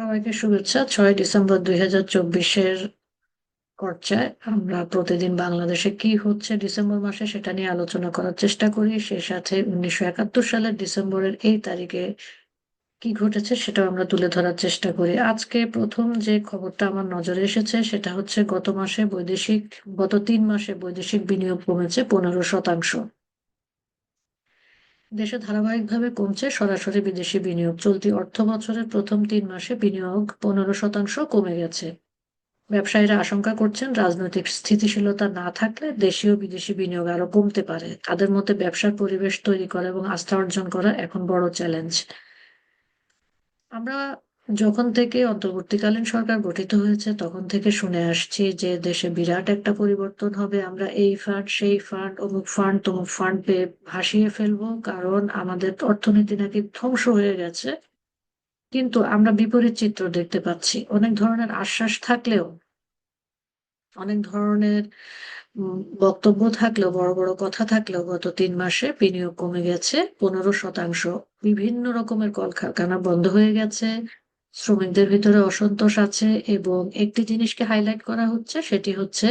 সবাইকে শুভেচ্ছা। ছয় ডিসেম্বর দুই হাজার চব্বিশের পর্যায়ে আমরা প্রতিদিন বাংলাদেশে কি হচ্ছে ডিসেম্বর মাসে সেটা নিয়ে আলোচনা করার চেষ্টা করি। সে সাথে উনিশশো একাত্তর সালের ডিসেম্বরের এই তারিখে কি ঘটেছে সেটাও আমরা তুলে ধরার চেষ্টা করি। আজকে প্রথম যে খবরটা আমার নজরে এসেছে সেটা হচ্ছে গত মাসে বৈদেশিক, গত তিন মাসে বৈদেশিক বিনিয়োগ কমেছে পনেরো শতাংশ। দেশে ধারাবাহিকভাবে কমছে সরাসরি বিদেশি বিনিয়োগ। চলতি অর্থ বছরের প্রথম তিন মাসে বিনিয়োগ পনেরো শতাংশ কমে গেছে। ব্যবসায়ীরা আশঙ্কা করছেন রাজনৈতিক স্থিতিশীলতা না থাকলে দেশীয় বিদেশি বিনিয়োগ আরও কমতে পারে। তাদের মধ্যে ব্যবসার পরিবেশ তৈরি করা এবং আস্থা অর্জন করা এখন বড় চ্যালেঞ্জ। আমরা যখন থেকে অন্তর্বর্তীকালীন সরকার গঠিত হয়েছে, তখন থেকে শুনে আসছি যে দেশে বিরাট একটা পরিবর্তন হবে। আমরা এই ফান্ড সেই ফান্ড অমুক ফান্ড তমুক ফান্ড পেয়ে ভাসিয়ে ফেলব, কারণ আমাদের অর্থনীতি নাকি ধ্বংস হয়ে গেছে। কিন্তু আমরা বিপরীত চিত্র দেখতে পাচ্ছি। অনেক ধরনের আশ্বাস থাকলেও, অনেক ধরনের বক্তব্য থাকলেও, বড় বড় কথা থাকলেও গত তিন মাসে বিনিয়োগ কমে গেছে। পনেরো শতাংশ। বিভিন্ন রকমের কলকারখানা বন্ধ হয়ে গেছে। শ্রমিকদের ভিতরে অসন্তোষ আছে এবং একটি জিনিসকে হাইলাইট করা হচ্ছে, সেটি হচ্ছে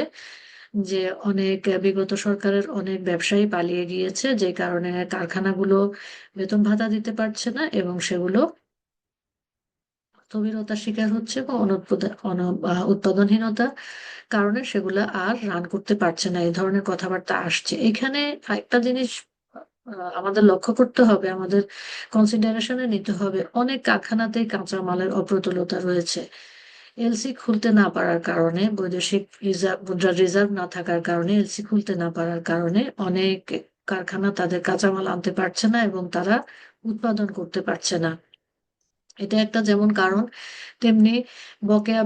যে অনেক, বিগত সরকারের অনেক ব্যবসায়ী পালিয়ে গিয়েছে, যে কারণে কারখানাগুলো বেতন ভাতা দিতে পারছে না এবং সেগুলো স্থবিরতার শিকার হচ্ছে বা উৎপাদনহীনতা কারণে সেগুলো আর রান করতে পারছে না, এই ধরনের কথাবার্তা আসছে। এখানে একটা জিনিস আমাদের লক্ষ্য করতে হবে, আমাদের কনসিডারেশনে নিতে হবে। অনেক কারখানাতেই কাঁচামালের অপ্রতুলতা রয়েছে। এলসি খুলতে না পারার কারণে, বৈদেশিক রিজার্ভ মুদ্রার রিজার্ভ না থাকার কারণে এলসি খুলতে না পারার কারণে অনেক কারখানা তাদের কাঁচামাল আনতে পারছে না এবং তারা উৎপাদন করতে পারছে না। এটা একটা যেমন কারণ, তেমনি বকেয়া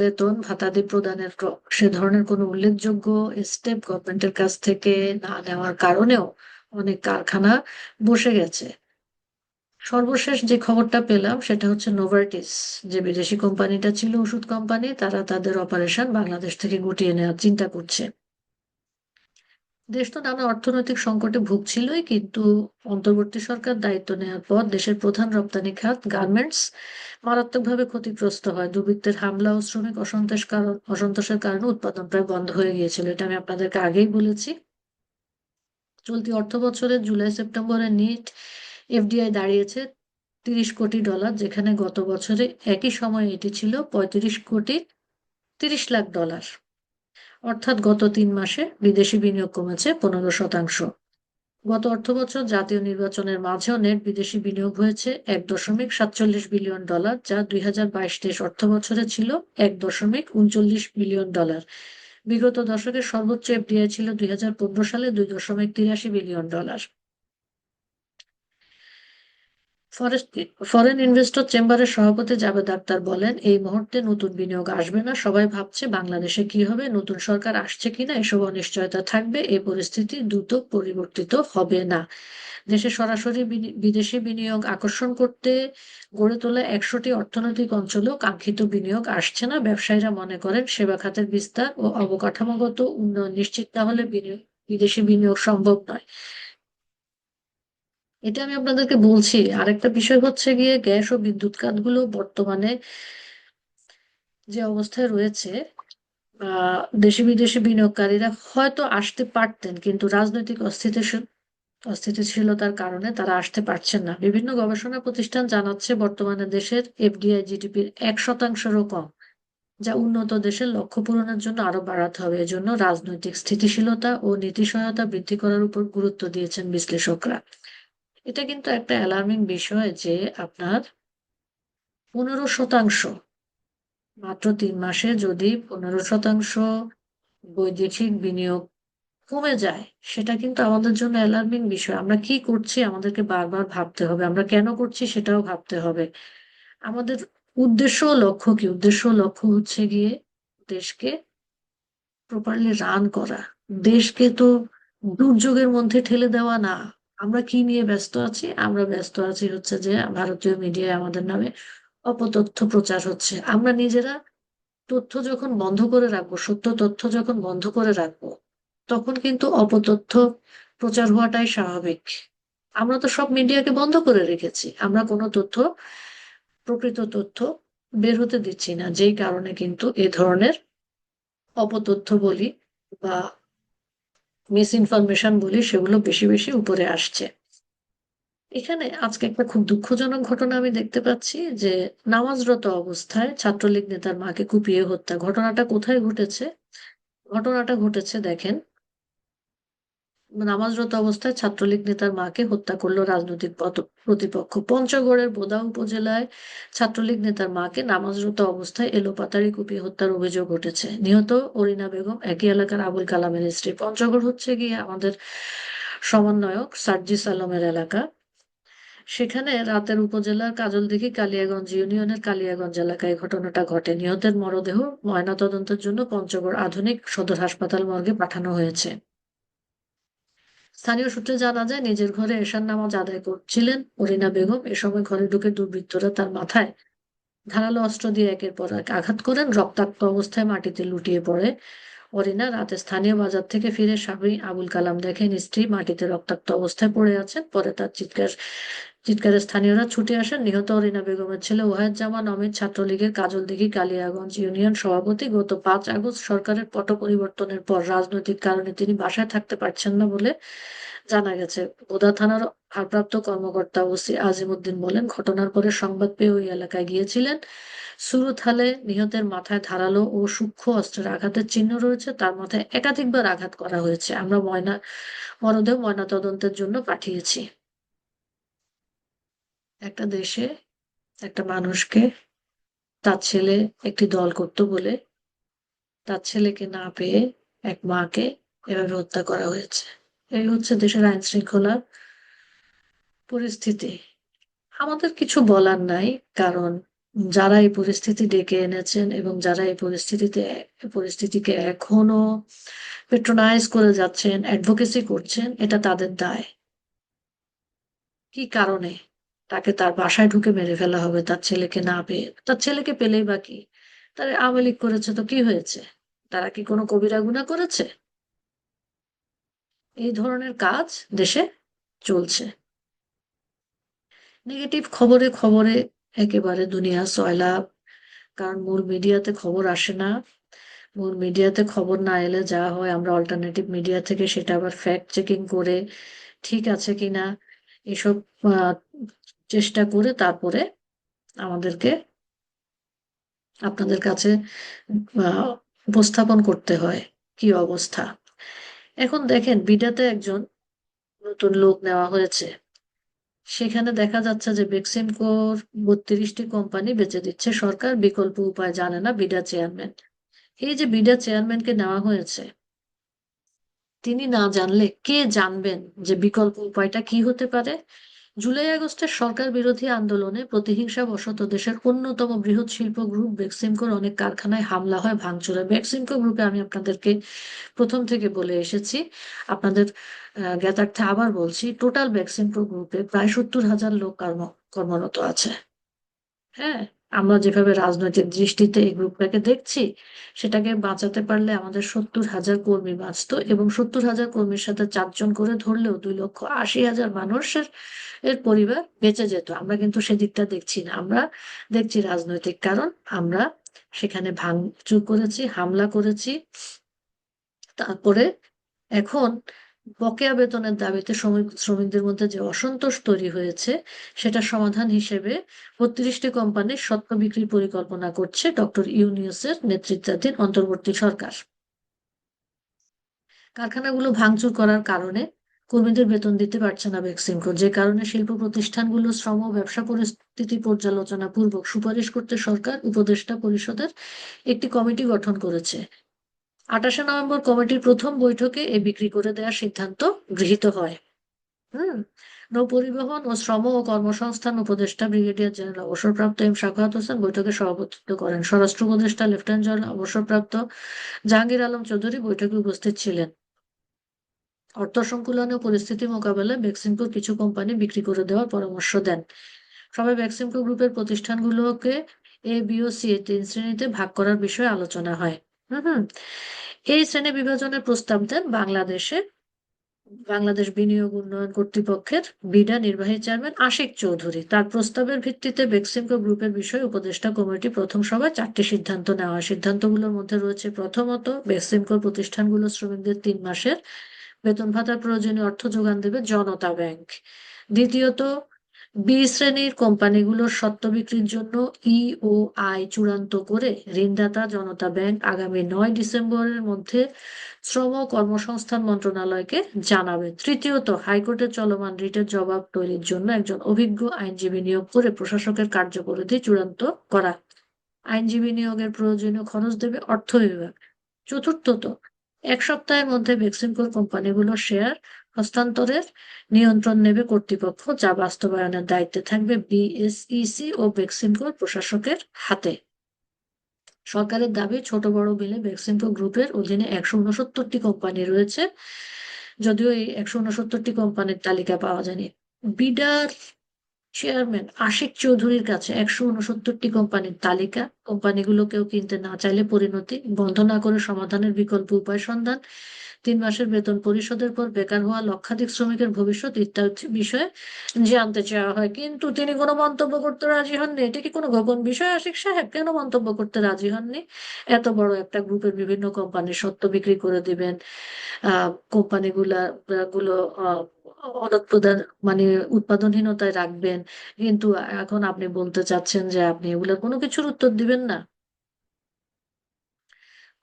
বেতন, ভাতাদি প্রদানের সে ধরনের কোনো উল্লেখযোগ্য স্টেপ গভর্নমেন্টের কাছ থেকে না নেওয়ার কারণেও অনেক কারখানা বসে গেছে। সর্বশেষ যে খবরটা পেলাম সেটা হচ্ছে নোভার্টিস যে বিদেশি কোম্পানিটা ছিল ওষুধ কোম্পানি, তারা তাদের অপারেশন বাংলাদেশ থেকে গুটিয়ে নেওয়ার চিন্তা করছে। দেশ তো নানা অর্থনৈতিক সংকটে ভুগছিলই, কিন্তু অন্তর্বর্তী সরকার দায়িত্ব নেওয়ার পর দেশের প্রধান রপ্তানি খাত গার্মেন্টস মারাত্মকভাবে ক্ষতিগ্রস্ত হয়। দুর্বৃত্তের হামলা ও শ্রমিক অসন্তোষ কারণ, অসন্তোষের কারণে উৎপাদন প্রায় বন্ধ হয়ে গিয়েছিল। এটা আমি আপনাদেরকে আগেই বলেছি। চলতি অর্থ বছরের জুলাই সেপ্টেম্বরে নিট এফডিআই দাঁড়িয়েছে তিরিশ কোটি ডলার, যেখানে গত বছরে একই সময়ে এটি ছিল পঁয়ত্রিশ কোটি তিরিশ লাখ ডলার। অর্থাৎ গত তিন মাসে বিদেশি বিনিয়োগ কমেছে পনেরো শতাংশ। গত অর্থ বছর জাতীয় নির্বাচনের মাঝেও নেট বিদেশি বিনিয়োগ হয়েছে এক দশমিক সাতচল্লিশ বিলিয়ন ডলার, যা দুই হাজার বাইশ তেইশ অর্থ বছরে ছিল এক দশমিক উনচল্লিশ বিলিয়ন ডলার। বিগত দশকের সর্বোচ্চ এফডিআই ছিল দুই হাজার পনেরো সালে দুই দশমিক তিরাশি বিলিয়ন ডলার। ফরেন ইনভেস্টর চেম্বারের সভাপতি জাভেদ আক্তার বলেন, এই মুহূর্তে নতুন বিনিয়োগ আসবে না। সবাই ভাবছে বাংলাদেশে কি হবে, নতুন সরকার আসছে কিনা, এসব অনিশ্চয়তা থাকবে। এই পরিস্থিতি দ্রুত পরিবর্তিত হবে না। দেশে সরাসরি বিদেশি বিনিয়োগ আকর্ষণ করতে গড়ে তোলা একশোটি অর্থনৈতিক অঞ্চলেও কাঙ্ক্ষিত বিনিয়োগ আসছে না। ব্যবসায়ীরা মনে করেন সেবা খাতের বিস্তার ও অবকাঠামোগত উন্নয়ন নিশ্চিত না হলে বিনিয়োগ বিদেশি বিনিয়োগ সম্ভব নয়। এটা আমি আপনাদেরকে বলছি। আরেকটা বিষয় হচ্ছে গিয়ে গ্যাস ও বিদ্যুৎ খাতগুলো বর্তমানে যে অবস্থায় রয়েছে দেশি বিদেশি বিনিয়োগকারীরা হয়তো আসতে পারতেন, কিন্তু রাজনৈতিক অস্থিতিশীল অস্থিতিশীলতার কারণে তারা আসতে পারছেন না। বিভিন্ন গবেষণা প্রতিষ্ঠান জানাচ্ছে বর্তমানে দেশের এফডিআই জিডিপির এক শতাংশেরও কম, যা উন্নত দেশের লক্ষ্য পূরণের জন্য আরও বাড়াতে হবে। এজন্য রাজনৈতিক স্থিতিশীলতা ও নীতি সহায়তা বৃদ্ধি করার উপর গুরুত্ব দিয়েছেন বিশ্লেষকরা। এটা কিন্তু একটা অ্যালার্মিং বিষয় যে আপনার পনেরো শতাংশ, মাত্র তিন মাসে যদি পনেরো শতাংশ বৈদেশিক বিনিয়োগ কমে যায়, সেটা কিন্তু আমাদের জন্য অ্যালার্মিং বিষয়। আমরা কি করছি আমাদেরকে বারবার ভাবতে হবে। আমরা কেন করছি সেটাও ভাবতে হবে। আমাদের উদ্দেশ্য লক্ষ্য কি? উদ্দেশ্য লক্ষ্য হচ্ছে গিয়ে দেশকে প্রপারলি রান করা। দেশকে তো দুর্যোগের মধ্যে ঠেলে দেওয়া না। আমরা কি নিয়ে ব্যস্ত আছি? আমরা ব্যস্ত আছি হচ্ছে যে ভারতীয় মিডিয়ায় আমাদের নামে অপতথ্য প্রচার হচ্ছে। আমরা নিজেরা তথ্য যখন বন্ধ করে রাখব, সত্য তথ্য যখন বন্ধ করে রাখব তখন কিন্তু অপতথ্য প্রচার হওয়াটাই স্বাভাবিক। আমরা তো সব মিডিয়াকে বন্ধ করে রেখেছি। আমরা কোনো তথ্য, প্রকৃত তথ্য বের হতে দিচ্ছি না। যেই কারণে কিন্তু এ ধরনের অপতথ্য বলি বা মিস ইনফরমেশন বলি, সেগুলো বেশি বেশি উপরে আসছে। এখানে আজকে একটা খুব দুঃখজনক ঘটনা আমি দেখতে পাচ্ছি যে নামাজরত অবস্থায় ছাত্রলীগ নেতার মাকে কুপিয়ে হত্যা। ঘটনাটা কোথায় ঘটেছে? ঘটনাটা ঘটেছে, দেখেন নামাজরত অবস্থায় ছাত্রলীগ নেতার মাকে হত্যা করল রাজনৈতিক প্রতিপক্ষ। পঞ্চগড়ের বোদা উপজেলায় ছাত্রলীগ নেতার মাকে নামাজরত অবস্থায় এলোপাতাড়ি কুপিয়ে হত্যার অভিযোগ উঠেছে। নিহত অরিনা বেগম একই এলাকার আবুল কালামের স্ত্রী। পঞ্চগড় হচ্ছে গিয়ে আমাদের সমন্বয়ক সার্জিস আলমের এলাকা। সেখানে রাতের উপজেলার কাজলদিঘি কালিয়াগঞ্জ ইউনিয়নের কালিয়াগঞ্জ এলাকায় ঘটনাটা ঘটে। নিহতের মরদেহ ময়নাতদন্তের জন্য পঞ্চগড় আধুনিক সদর হাসপাতাল মর্গে পাঠানো হয়েছে। স্থানীয় সূত্রে জানা যায়, নিজের ঘরে এশার নামাজ আদায় করছিলেন অরিনা বেগম। এ সময় ঘরে ঢুকে দুর্বৃত্তরা তার মাথায় ধারালো অস্ত্র দিয়ে একের পর এক আঘাত করেন। রক্তাক্ত অবস্থায় মাটিতে লুটিয়ে পড়ে অরিনা রাতে স্থানীয় বাজার থেকে ফিরে স্বামী আবুল কালাম দেখেন স্ত্রী মাটিতে রক্তাক্ত অবস্থায় পড়ে আছেন। পরে তার চিৎকার চিৎকারে স্থানীয়রা ছুটে আসেন। নিহত অরিনা বেগমের ছেলে ওয়াহেদ জামান অমিত ছাত্রলীগের কাজলদিঘি কালিয়াগঞ্জ ইউনিয়ন সভাপতি। গত পাঁচ আগস্ট সরকারের পট পরিবর্তনের পর রাজনৈতিক কারণে তিনি বাসায় থাকতে পারছেন না বলে জানা গেছে। বোদা থানার ভারপ্রাপ্ত কর্মকর্তা ওসি আজিমুদ্দিন বলেন, ঘটনার পরে সংবাদ পেয়ে ওই এলাকায় গিয়েছিলেন। সুরতহালে নিহতের মাথায় ধারালো ও সূক্ষ্ম অস্ত্রের আঘাতের চিহ্ন রয়েছে। তার মাথায় একাধিকবার আঘাত করা হয়েছে। আমরা ময়না মরদেহ ময়না তদন্তের জন্য পাঠিয়েছি। একটা দেশে একটা মানুষকে তার ছেলে একটি দল করত বলে তার ছেলেকে না পেয়ে এক মাকে এভাবে হত্যা করা হয়েছে। এই হচ্ছে দেশের আইন শৃঙ্খলার পরিস্থিতি। আমাদের কিছু বলার নাই, কারণ যারা এই পরিস্থিতি ডেকে এনেছেন এবং যারা এই পরিস্থিতিতে, পরিস্থিতিকে এখনও পেট্রোনাইজ করে যাচ্ছেন অ্যাডভোকেসি করছেন, এটা তাদের দায়। কি কারণে? তাকে তার বাসায় ঢুকে মেরে ফেলা হবে, তার ছেলেকে না পেয়ে। তার ছেলেকে পেলেই বা কি? তারা আওয়ামী করেছে তো কি হয়েছে? তারা কি কোনো কবিরা গুণা করেছে? এই ধরনের কাজ দেশে চলছে। নেগেটিভ খবরে খবরে একেবারে দুনিয়া সয়লাভ কারণ মূল মিডিয়াতে খবর আসে না। মূল মিডিয়াতে খবর না এলে যা হয়, আমরা অল্টারনেটিভ মিডিয়া থেকে সেটা আবার ফ্যাক্ট চেকিং করে ঠিক আছে কিনা, এসব চেষ্টা করে তারপরে আমাদেরকে আপনাদের কাছে উপস্থাপন করতে হয় কি অবস্থা। এখন দেখেন, বিডাতে একজন নতুন লোক নেওয়া হয়েছে। সেখানে দেখা যাচ্ছে যে বেক্সিমকোর বত্রিশটি কোম্পানি বেচে দিচ্ছে। সরকার বিকল্প উপায় জানে না বিডা চেয়ারম্যান। এই যে বিডা চেয়ারম্যানকে নেওয়া হয়েছে, তিনি না জানলে কে জানবেন যে বিকল্প উপায়টা কি হতে পারে? জুলাই আগস্টের সরকার বিরোধী আন্দোলনে প্রতিহিংসা বশত দেশের অন্যতম বৃহৎ শিল্প গ্রুপ বেক্সিমকোর অনেক কারখানায় হামলা হয় ভাঙচুরে বেক্সিমকো গ্রুপে আমি আপনাদেরকে প্রথম থেকে বলে এসেছি। আপনাদের জ্ঞাতার্থে আবার বলছি, টোটাল বেক্সিমকো গ্রুপে প্রায় সত্তর হাজার লোক কর্ম, কর্মরত আছে। হ্যাঁ আমরা যেভাবে রাজনৈতিক দৃষ্টিতে এই গ্রুপটাকে দেখছি, সেটাকে বাঁচাতে পারলে আমাদের সত্তর হাজার কর্মী বাঁচতো এবং সত্তর হাজার কর্মীর সাথে চারজন করে ধরলেও দুই লক্ষ আশি হাজার মানুষের, এর পরিবার বেঁচে যেত। আমরা কিন্তু সেদিকটা দেখছি না। আমরা দেখছি রাজনৈতিক কারণ। আমরা সেখানে ভাঙচুর করেছি, হামলা করেছি। তারপরে এখন বকেয়া বেতনের দাবিতে শ্রমিক, শ্রমিকদের মধ্যে যে অসন্তোষ তৈরি হয়েছে, সেটা সমাধান হিসেবে বত্রিশটি কোম্পানির স্বত্ব বিক্রির পরিকল্পনা করছে ডক্টর ইউনিয়সের নেতৃত্বাধীন অন্তর্বর্তী সরকার। কারখানাগুলো ভাঙচুর করার কারণে কর্মীদের বেতন দিতে পারছে না বেক্সিমকো যে কারণে শিল্প প্রতিষ্ঠানগুলো শ্রম ও ব্যবসা পরিস্থিতি পর্যালোচনা পূর্বক সুপারিশ করতে সরকার উপদেষ্টা পরিষদের একটি কমিটি গঠন করেছে। আঠাশে নভেম্বর কমিটির প্রথম বৈঠকে এ বিক্রি করে দেওয়ার সিদ্ধান্ত গৃহীত হয়। হুম? নৌপরিবহন ও শ্রম ও কর্মসংস্থান উপদেষ্টা ব্রিগেডিয়ার জেনারেল অবসরপ্রাপ্ত এম সাখাওয়াত হোসেন বৈঠকে সভাপতিত্ব করেন। স্বরাষ্ট্র উপদেষ্টা লেফটেন্যান্ট জেনারেল অবসরপ্রাপ্ত জাহাঙ্গীর আলম চৌধুরী বৈঠকে উপস্থিত ছিলেন। অর্থ সংকুলন ও পরিস্থিতি মোকাবেলায় বেক্সিমকো কিছু কোম্পানি বিক্রি করে দেওয়ার পরামর্শ দেন। সবাই বেক্সিমকো গ্রুপের প্রতিষ্ঠানগুলোকে এ বি ও সি তিন শ্রেণীতে ভাগ করার বিষয়ে আলোচনা হয়। হুম, এই শ্রেণি বিভাজনের প্রস্তাব দেন বাংলাদেশে, বাংলাদেশ বিনিয়োগ উন্নয়ন কর্তৃপক্ষের বিডা নির্বাহী চেয়ারম্যান আশিক চৌধুরী। তার প্রস্তাবের ভিত্তিতে বেক্সিমকো গ্রুপের বিষয়ে উপদেষ্টা কমিটি প্রথম সভায় চারটি সিদ্ধান্ত নেওয়া। সিদ্ধান্তগুলোর মধ্যে রয়েছে প্রথমত বেক্সিমকোর প্রতিষ্ঠানগুলো শ্রমিকদের তিন মাসের বেতন ভাতার প্রয়োজনীয় অর্থ যোগান দেবে জনতা ব্যাংক। দ্বিতীয়ত বি শ্রেণির কোম্পানিগুলোর সত্ত্ব বিক্রির জন্য ইওআই চূড়ান্ত করে ঋণদাতা জনতা ব্যাংক আগামী নয় ডিসেম্বরের মধ্যে শ্রম ও কর্মসংস্থান মন্ত্রণালয়কে জানাবে। তৃতীয়ত, হাইকোর্টের চলমান রিটের জবাব তৈরির জন্য একজন অভিজ্ঞ আইনজীবী নিয়োগ করে প্রশাসকের কার্যপরিধি চূড়ান্ত করা। আইনজীবী নিয়োগের প্রয়োজনীয় খরচ দেবে অর্থ বিভাগ। চতুর্থত, এক সপ্তাহের মধ্যে বেক্সিমকোর কোম্পানিগুলোর শেয়ার হস্তান্তরের নিয়ন্ত্রণ নেবে কর্তৃপক্ষ, যা বাস্তবায়নের দায়িত্বে থাকবে বিএসইসি ও বেক্সিমকোর প্রশাসকের হাতে। সরকারের দাবি, ছোট বড় মিলে বেক্সিমকো গ্রুপের অধীনে একশো উনসত্তরটি কোম্পানি রয়েছে, যদিও এই একশো উনসত্তরটি কোম্পানির তালিকা পাওয়া যায়নি। বিডার চেয়ারম্যান আশিক চৌধুরীর কাছে একশো উনসত্তরটি কোম্পানির তালিকা। কোম্পানিগুলো কেউ কিনতে না চাইলে পরিণতি বন্ধ না করে সমাধানের বিকল্প উপায় সন্ধান তিন মাসের বেতন পরিশোধের পর বেকার হওয়া লক্ষাধিক শ্রমিকের ভবিষ্যৎ ইত্যাদি বিষয়ে জানতে চাওয়া হয়। কিন্তু তিনি কোনো মন্তব্য করতে রাজি হননি। এটা কি কোনো গোপন বিষয়? আশিক সাহেব, কেন মন্তব্য করতে রাজি হননি? এত বড় একটা গ্রুপের বিভিন্ন কোম্পানির সত্ত্ব বিক্রি করে দিবেন। আহ কোম্পানিগুলা গুলো আহ অনুৎপাদন মানে উৎপাদনহীনতায় রাখবেন। কিন্তু এখন আপনি বলতে চাচ্ছেন যে আপনি এগুলোর কোনো কিছুর উত্তর দিবেন না।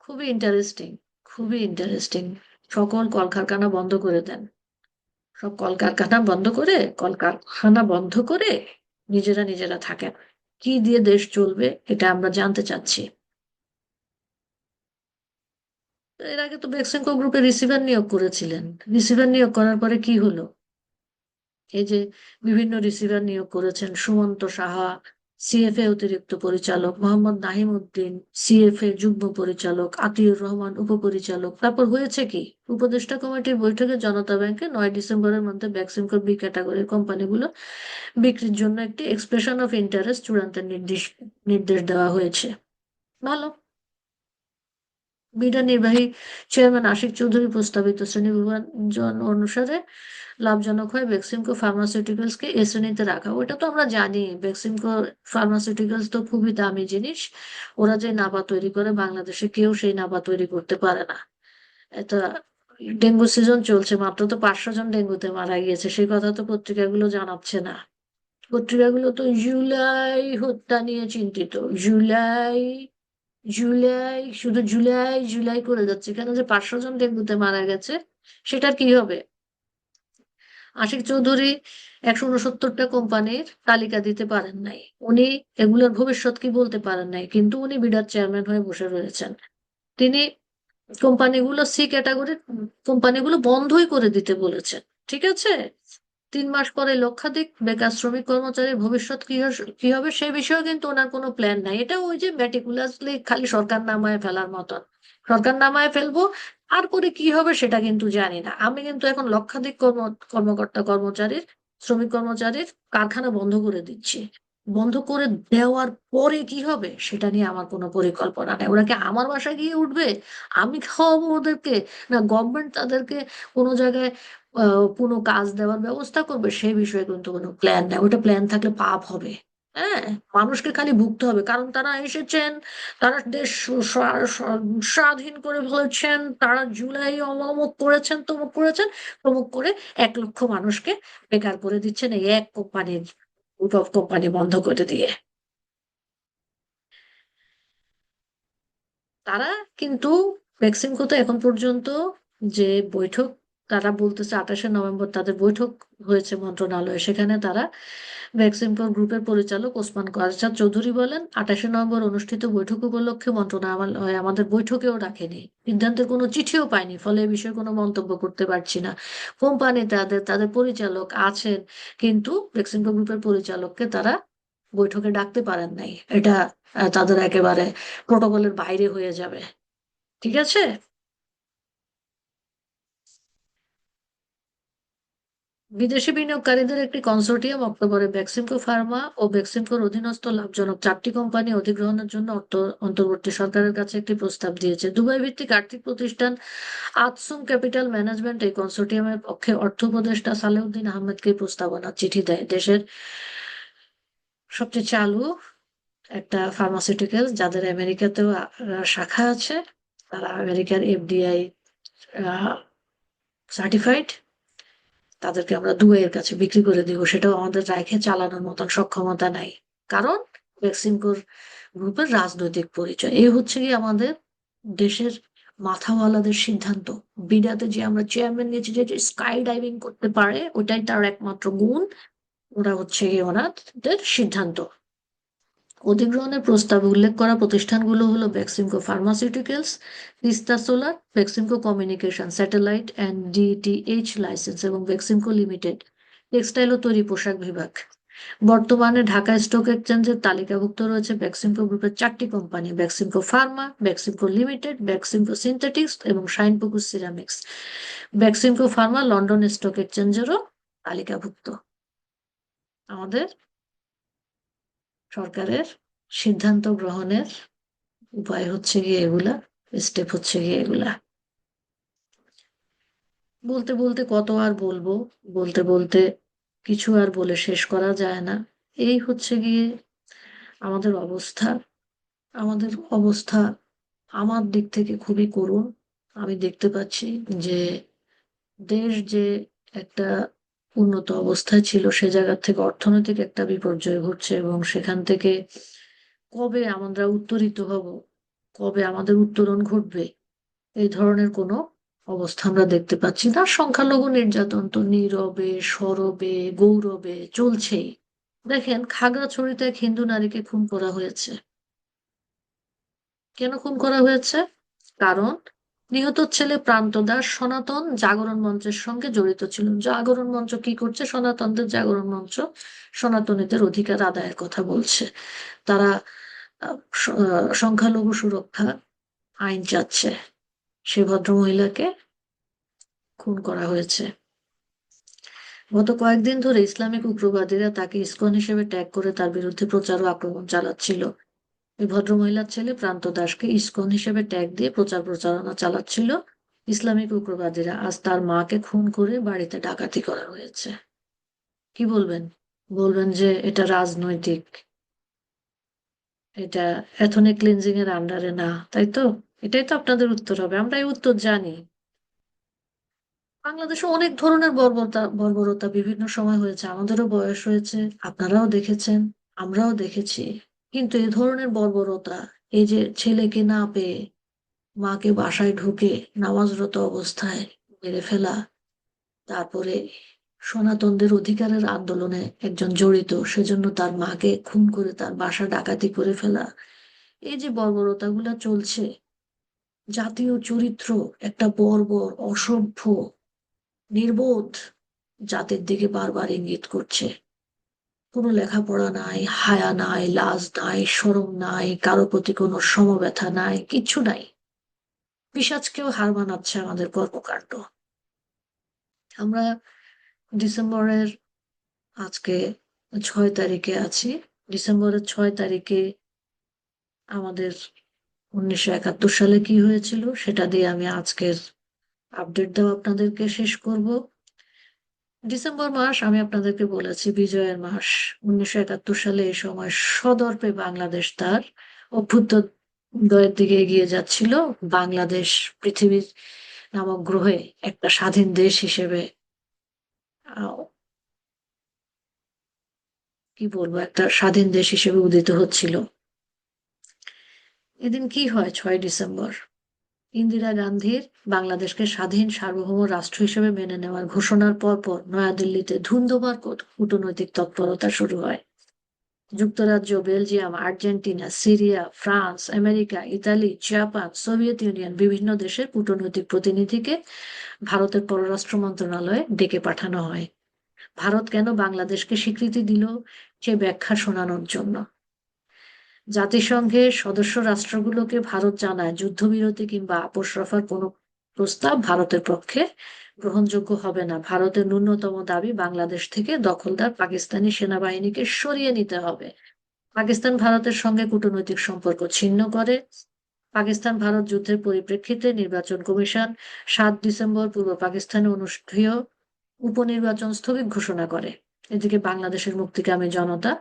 খুবই ইন্টারেস্টিং খুবই ইন্টারেস্টিং সকল কলকারখানা বন্ধ করে দেন। সব কলকারখানা বন্ধ করে, কলকারখানা বন্ধ করে নিজেরা নিজেরা থাকেন। কি দিয়ে দেশ চলবে এটা আমরা জানতে চাচ্ছি। এর আগে তো বেক্সিমকো গ্রুপে রিসিভার নিয়োগ করেছিলেন। রিসিভার নিয়োগ করার পরে কি হলো? এই যে বিভিন্ন রিসিভার নিয়োগ করেছেন, সুমন্ত সাহা সিএফএ অতিরিক্ত পরিচালক মোহাম্মদ নাহিম উদ্দিন সিএফএ যুগ্ম পরিচালক আতিউর রহমান, উপপরিচালক। তারপর হয়েছে কি? উপদেষ্টা কমিটির বৈঠকে জনতা ব্যাংকে নয় ডিসেম্বরের মধ্যে ভ্যাকসিনকোর বি ক্যাটাগরির কোম্পানিগুলো বিক্রির জন্য একটি এক্সপ্রেশন অফ ইন্টারেস্ট চূড়ান্ত নির্দেশ নির্দেশ দেওয়া হয়েছে। ভালো। বিডা নির্বাহী চেয়ারম্যান আশিক চৌধুরী প্রস্তাবিত শ্রেণি বিভাজন অনুসারে লাভজনক হয় বেক্সিমকো ফার্মাসিউটিক্যালস কে এ শ্রেণীতে রাখা। ওটা তো আমরা জানি বেক্সিমকো ফার্মাসিউটিক্যালস তো খুবই দামি জিনিস। ওরা যে নাবা তৈরি করে, বাংলাদেশে কেউ সেই নাবা তৈরি করতে পারে না। এটা ডেঙ্গু সিজন চলছে, মাত্র তো পাঁচশো জন ডেঙ্গুতে মারা গিয়েছে। সেই কথা তো পত্রিকাগুলো জানাচ্ছে না। পত্রিকাগুলো তো জুলাই হত্যা নিয়ে চিন্তিত। জুলাই জুলাই, শুধু জুলাই জুলাই করে যাচ্ছে। কেন যে পাঁচশো জন ডেঙ্গুতে মারা গেছে, সেটার কি হবে? আশিক চৌধুরী একশো উনসত্তরটা কোম্পানির তালিকা দিতে পারেন নাই। উনি এগুলোর ভবিষ্যৎ কি বলতে পারেন নাই, কিন্তু উনি বিডার চেয়ারম্যান হয়ে বসে রয়েছেন। তিনি কোম্পানিগুলো সি ক্যাটাগরির কোম্পানিগুলো বন্ধই করে দিতে বলেছেন, ঠিক আছে? তিন মাস পরে লক্ষাধিক বেকার শ্রমিক কর্মচারীর ভবিষ্যৎ কি হবে সে বিষয়ে কিন্তু ওনার কোনো প্ল্যান নাই। এটা ওই যে ম্যাটিকুলাসলি খালি সরকার নামায় ফেলার মতন। সরকার নামায় ফেলব আর করে কি হবে সেটা কিন্তু জানি না। আমি কিন্তু এখন লক্ষাধিক কর্ম, কর্মকর্তা কর্মচারীর, শ্রমিক কর্মচারীর কারখানা বন্ধ করে দিচ্ছি। বন্ধ করে দেওয়ার পরে কি হবে, সেটা নিয়ে আমার কোনো পরিকল্পনা নেই। ওরা কি আমার বাসায় গিয়ে উঠবে? আমি খাওয়াবো ওদেরকে? না গভর্নমেন্ট তাদেরকে কোনো জায়গায় কোনো কাজ দেওয়ার ব্যবস্থা করবে? সেই বিষয়ে কিন্তু কোনো প্ল্যান নেই। ওটা প্ল্যান থাকলে পাপ হবে। হ্যাঁ মানুষকে খালি ভুগতে হবে। কারণ তারা এসেছেন, তারা দেশ স্বাধীন করে ফেলেছেন, তারা জুলাই অমুক করেছেন, তমুক করেছেন, তমুক করে এক লক্ষ মানুষকে বেকার করে দিচ্ছেন। এই এক কোম্পানির অফ কোম্পানি বন্ধ করে দিয়ে। তারা কিন্তু ভ্যাকসিন তো এখন পর্যন্ত যে বৈঠক তারা বলতেছে আঠাশে নভেম্বর তাদের বৈঠক হয়েছে মন্ত্রণালয়ে। সেখানে তারা ভ্যাকসিনকো গ্রুপের পরিচালক ওসমান কারজাদ চৌধুরী বলেন, আঠাশে নভেম্বর অনুষ্ঠিত বৈঠক উপলক্ষে মন্ত্রণালয় আমাদের বৈঠকেও রাখেনি সিদ্ধান্তের কোনো চিঠিও পাইনি, ফলে এ বিষয়ে কোনো মন্তব্য করতে পারছি না। কোম্পানি তাদের তাদের পরিচালক আছেন, কিন্তু ভ্যাকসিনকো গ্রুপের পরিচালককে তারা বৈঠকে ডাকতে পারেন নাই। এটা তাদের একেবারে প্রোটোকলের বাইরে হয়ে যাবে। ঠিক আছে? বিদেশি বিনিয়োগকারীদের একটি কনসোর্টিয়াম অক্টোবরে বেক্সিমকো ফার্মা ও বেক্সিমকোর অধীনস্থ লাভজনক চারটি কোম্পানি অধিগ্রহণের জন্য অর্থ- অন্তর্বর্তী সরকারের কাছে একটি প্রস্তাব দিয়েছে। দুবাই ভিত্তিক আর্থিক প্রতিষ্ঠান আতসুম ক্যাপিটাল ম্যানেজমেন্ট এই কনসোর্টিয়ামের পক্ষে অর্থ উপদেষ্টা সালেউদ্দিন আহমেদকে প্রস্তাবনা চিঠি দেয়। দেশের সবচেয়ে চালু একটা ফার্মাসিউটিক্যাল, যাদের আমেরিকাতেও শাখা আছে, তারা আমেরিকার এফডিআই সার্টিফাইড তাদেরকে আমরা দুয়ের কাছে বিক্রি করে দিব, সেটাও আমাদের রাখে চালানোর মতন সক্ষমতা নাই। কারণ ভ্যাকসিনকোর গ্রুপের রাজনৈতিক পরিচয় এই হচ্ছে কি আমাদের দেশের মাথাওয়ালাদের সিদ্ধান্ত। বিডাতে যে আমরা চেয়ারম্যান নিয়েছি, যে স্কাই ডাইভিং করতে পারে, ওটাই তার একমাত্র গুণ, ওরা হচ্ছে ওনাদের সিদ্ধান্ত। অধিগ্রহণের প্রস্তাব উল্লেখ করা প্রতিষ্ঠানগুলো হলো Beximco pharmaceuticals Teesta solar, Beximco communication satellite and DTH licence এবং ভ্যাকসিনকো লিমিটেড। টেক্সটাইল ও তৈরি পোশাক বিভাগ। বর্তমানে ঢাকা স্টক এক্সচেঞ্জের তালিকাভুক্ত রয়েছে ভ্যাকসিনকো গ্রুপের চারটি company, Beximco pharma, Beximco limited, Beximco synthetics এবং Shinepukur ceramics. Beximco pharma London stock এক্সচেঞ্জেরও তালিকাভুক্ত। আমাদের সরকারের সিদ্ধান্ত গ্রহণের উপায় হচ্ছে গিয়ে এগুলা স্টেপ হচ্ছে গিয়ে এগুলা। বলতে বলতে কত আর বলব, বলতে বলতে কিছু আর বলে শেষ করা যায় না। এই হচ্ছে গিয়ে আমাদের অবস্থা। আমাদের অবস্থা আমার দিক থেকে খুবই করুণ। আমি দেখতে পাচ্ছি যে দেশ যে একটা উন্নত অবস্থায় ছিল সে জায়গা থেকে অর্থনৈতিক একটা বিপর্যয় ঘটছে এবং সেখান থেকে কবে আমরা উত্তরিত হব, কবে আমাদের উত্তরণ ঘটবে, এই ধরনের কোনো অবস্থা আমরা দেখতে পাচ্ছি না। সংখ্যালঘু নির্যাতন তো নীরবে, সরবে, গৌরবে চলছেই। দেখেন, খাগড়াছড়িতে এক হিন্দু নারীকে খুন করা হয়েছে। কেন খুন করা হয়েছে? কারণ নিহত ছেলে প্রান্ত দাস সনাতন জাগরণ মঞ্চের সঙ্গে জড়িত ছিল। জাগরণ মঞ্চ কি করছে? সনাতনদের জাগরণ মঞ্চ সনাতনীদের অধিকার আদায়ের কথা বলছে। তারা সংখ্যালঘু সুরক্ষা আইন চাচ্ছে। সে ভদ্রমহিলাকে খুন করা হয়েছে। গত কয়েকদিন ধরে ইসলামিক উগ্রবাদীরা তাকে ইসকন হিসেবে ট্যাগ করে তার বিরুদ্ধে প্রচার ও আক্রমণ চালাচ্ছিল। এই ভদ্রমহিলার ছেলে প্রান্ত দাসকে ইসকন হিসেবে ট্যাগ দিয়ে প্রচার প্রচারণা চালাচ্ছিল ইসলামিক উগ্রবাদীরা। আজ তার মাকে খুন করে বাড়িতে ডাকাতি করা হয়েছে। কি বলবেন? বলবেন যে এটা রাজনৈতিক। এটা এথনিক ক্লিনজিং এর আন্ডারে না, তাই তো? এটাই তো আপনাদের উত্তর হবে। আমরা এই উত্তর জানি। বাংলাদেশে অনেক ধরনের বর্বরতা বর্বরতা বিভিন্ন সময় হয়েছে। আমাদেরও বয়স হয়েছে। আপনারাও দেখেছেন। আমরাও দেখেছি। কিন্তু এ ধরনের বর্বরতা, এই যে ছেলেকে না পেয়ে মাকে বাসায় ঢুকে নামাজরত অবস্থায় মেরে ফেলা, তারপরে সনাতনদের অধিকারের আন্দোলনে একজন জড়িত, সেজন্য তার মাকে খুন করে তার বাসা ডাকাতি করে ফেলা, এই যে বর্বরতাগুলো চলছে, জাতীয় চরিত্র একটা বর্বর, অসভ্য, নির্বোধ জাতির দিকে বারবার ইঙ্গিত করছে। কোনো লেখাপড়া নাই, হায়া নাই, লাজ নাই, শরম নাই, কারও প্রতি কোনো সমব্যথা নাই, কিচ্ছু নাই। পিসাজকেও হার মানাচ্ছে আমাদের কর্মকাণ্ড। আমরা ডিসেম্বরের আজকে ছয় তারিখে আছি। ডিসেম্বরের ছয় তারিখে আমাদের উনিশশো একাত্তর সালে কি হয়েছিল সেটা দিয়ে আমি আজকের আপডেট দেওয়া আপনাদেরকে শেষ করব। ডিসেম্বর মাস আমি আপনাদেরকে বলেছি, বিজয়ের মাস। উনিশশো একাত্তর সালে এই সময় সদর্পে বাংলাদেশ তার অভ্যুদয়ের দিকে এগিয়ে যাচ্ছিল। বাংলাদেশ পৃথিবীর নামক গ্রহে একটা স্বাধীন দেশ হিসেবে কি বলব, একটা স্বাধীন দেশ হিসেবে উদিত হচ্ছিল। এদিন কি হয়, ছয় ডিসেম্বর? ইন্দিরা গান্ধীর বাংলাদেশকে স্বাধীন সার্বভৌম রাষ্ট্র হিসেবে মেনে নেওয়ার ঘোষণার পরপর নয়াদিল্লিতে ধুন্ধুমার কূট- কূটনৈতিক তৎপরতা শুরু হয়। যুক্তরাজ্য, Belgium, Argentina, Syria, France, America, Italy, Japan, Soviet Union বিভিন্ন দেশের কূটনৈতিক প্রতিনিধিকে ভারতের পররাষ্ট্র মন্ত্রণালয়ে ডেকে পাঠানো হয়। ভারত কেন বাংলাদেশকে স্বীকৃতি দিল সে ব্যাখ্যা শোনানোর জন্য? জাতিসংঘের সদস্য রাষ্ট্রগুলোকে ভারত জানায় যুদ্ধবিরতি কিংবা আপোষ রফার কোনো প্রস্তাব ভারতের পক্ষে গ্রহণযোগ্য হবে না। ভারতের ন্যূনতম দাবি বাংলাদেশ থেকে দখলদার পাকিস্তানি সেনাবাহিনীকে সরিয়ে নিতে হবে। পাকিস্তান ভারতের সঙ্গে কূটনৈতিক সম্পর্ক ছিন্ন করে। পাকিস্তান ভারত যুদ্ধের পরিপ্রেক্ষিতে নির্বাচন কমিশন সাত ডিসেম্বর পূর্ব পাকিস্তানে অনুষ্ঠেয় উপনির্বাচন স্থগিত ঘোষণা করে। এদিকে বাংলাদেশের মুক্তিকামী জনতা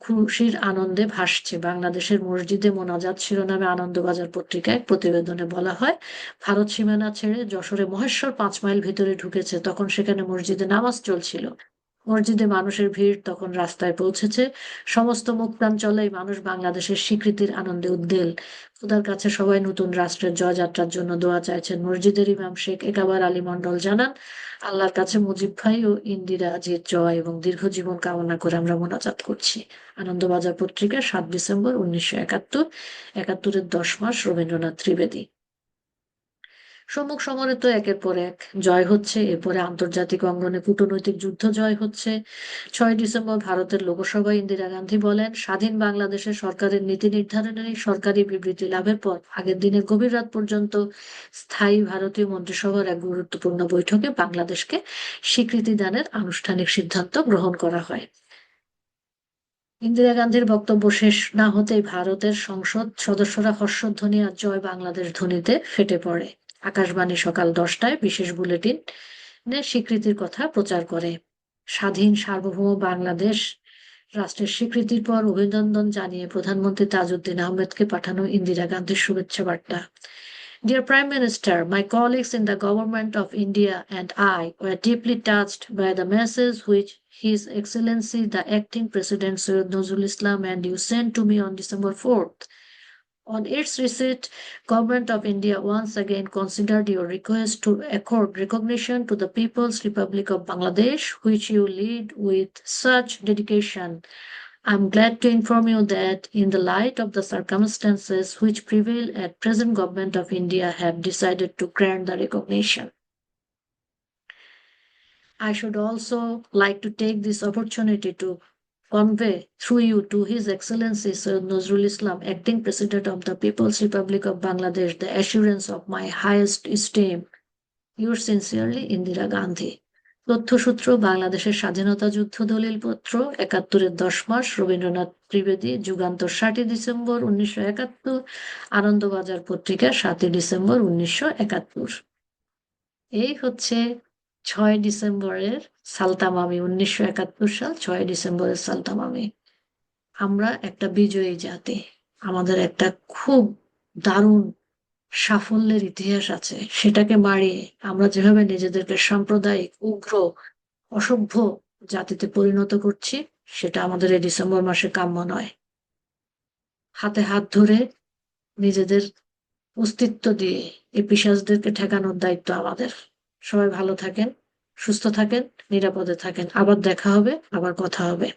খুশির আনন্দে ভাসছে। বাংলাদেশের মসজিদে মোনাজাত শিরোনামে আনন্দবাজার পত্রিকায় প্রতিবেদনে বলা হয়, ভারত সীমানা ছেড়ে যশোরে মহেশ্বর পাঁচ মাইল ভিতরে ঢুকেছে, তখন সেখানে মসজিদে নামাজ চলছিল। মসজিদে মানুষের ভিড় তখন রাস্তায় পৌঁছেছে। সমস্ত মুক্তাঞ্চলেই মানুষ বাংলাদেশের স্বীকৃতির আনন্দে উদ্বেল। খোদার কাছে সবাই নতুন রাষ্ট্রের জয়যাত্রার জন্য দোয়া চাইছেন। মসজিদের ইমাম শেখ একাবার আলী মন্ডল জানান, আল্লাহর কাছে মুজিব ভাই ও ইন্দিরা জির জয় এবং দীর্ঘ জীবন কামনা করে আমরা মোনাজাত করছি। আনন্দবাজার পত্রিকা, সাত ডিসেম্বর উনিশশো একাত্তর, একাত্তরের দশ মাস রবীন্দ্রনাথ ত্রিবেদী। সম্মুখ সমরে তো একের পর এক জয় হচ্ছে, এরপরে আন্তর্জাতিক অঙ্গনে কূটনৈতিক যুদ্ধ জয় হচ্ছে। ছয় ডিসেম্বর ভারতের লোকসভায় ইন্দিরা গান্ধী বলেন, স্বাধীন বাংলাদেশের সরকারের নীতি নির্ধারণের এই সরকারি বিবৃতি লাভের পর আগের দিনে গভীর রাত পর্যন্ত স্থায়ী ভারতীয় মন্ত্রিসভার এক গুরুত্বপূর্ণ বৈঠকে বাংলাদেশকে স্বীকৃতি দানের আনুষ্ঠানিক সিদ্ধান্ত গ্রহণ করা হয়। ইন্দিরা গান্ধীর বক্তব্য শেষ না হতেই ভারতের সংসদ সদস্যরা হর্ষধ্বনি আর জয় বাংলাদেশ ধ্বনিতে ফেটে পড়ে। আকাশবাণী সকাল দশটায় বিশেষ বুলেটিন স্বীকৃতির কথা প্রচার করে স্বাধীন সার্বভৌম বাংলাদেশ রাষ্ট্রের স্বীকৃতির পর অভিনন্দন জানিয়ে প্রধানমন্ত্রী তাজউদ্দিন আহমেদকে পাঠানো ইন্দিরা গান্ধীর শুভেচ্ছা বার্তা Dear Prime Minister, my colleagues in the government of India and I were deeply touched by the message which His Excellency the Acting President Syed Nazrul Islam and you sent to me on December 4th. On its receipt, Government of India once again considered your request to accord recognition to the People's Republic of Bangladesh, which you lead with such dedication. I'm glad to inform you that in the light of the circumstances which prevail at present Government of India have decided to grant the recognition. I should also like to take this opportunity to convey through you to His Excellency Sir Nazrul Islam, Acting President of the People's Republic of Bangladesh, the assurance of my highest esteem. Yours sincerely, Indira Gandhi. তথ্যসূত্র বাংলাদেশের স্বাধীনতা যুদ্ধ দলিলপত্র একাত্তরের দশ মাস রবীন্দ্রনাথ ত্রিবেদী যুগান্তর ষাটই December উনিশশো একাত্তর আনন্দবাজার পত্রিকা সাতই ডিসেম্বর উনিশশো একাত্তর এই হচ্ছে ছয় ডিসেম্বরের সালতামামি, উনিশশো একাত্তর সাল, ছয় ডিসেম্বরের সালতামামি। আমরা একটা বিজয়ী জাতি। আমাদের একটা খুব দারুণ সাফল্যের ইতিহাস আছে। সেটাকে মারিয়ে আমরা যেভাবে নিজেদেরকে সাম্প্রদায়িক, উগ্র, অসভ্য জাতিতে পরিণত করছি, সেটা আমাদের এই ডিসেম্বর মাসে কাম্য নয়। হাতে হাত ধরে নিজেদের অস্তিত্ব দিয়ে এই পিসাজদেরকে ঠেকানোর দায়িত্ব আমাদের। সবাই ভালো থাকেন সুস্থ থাকেন নিরাপদে থাকেন। আবার দেখা হবে আবার কথা হবে।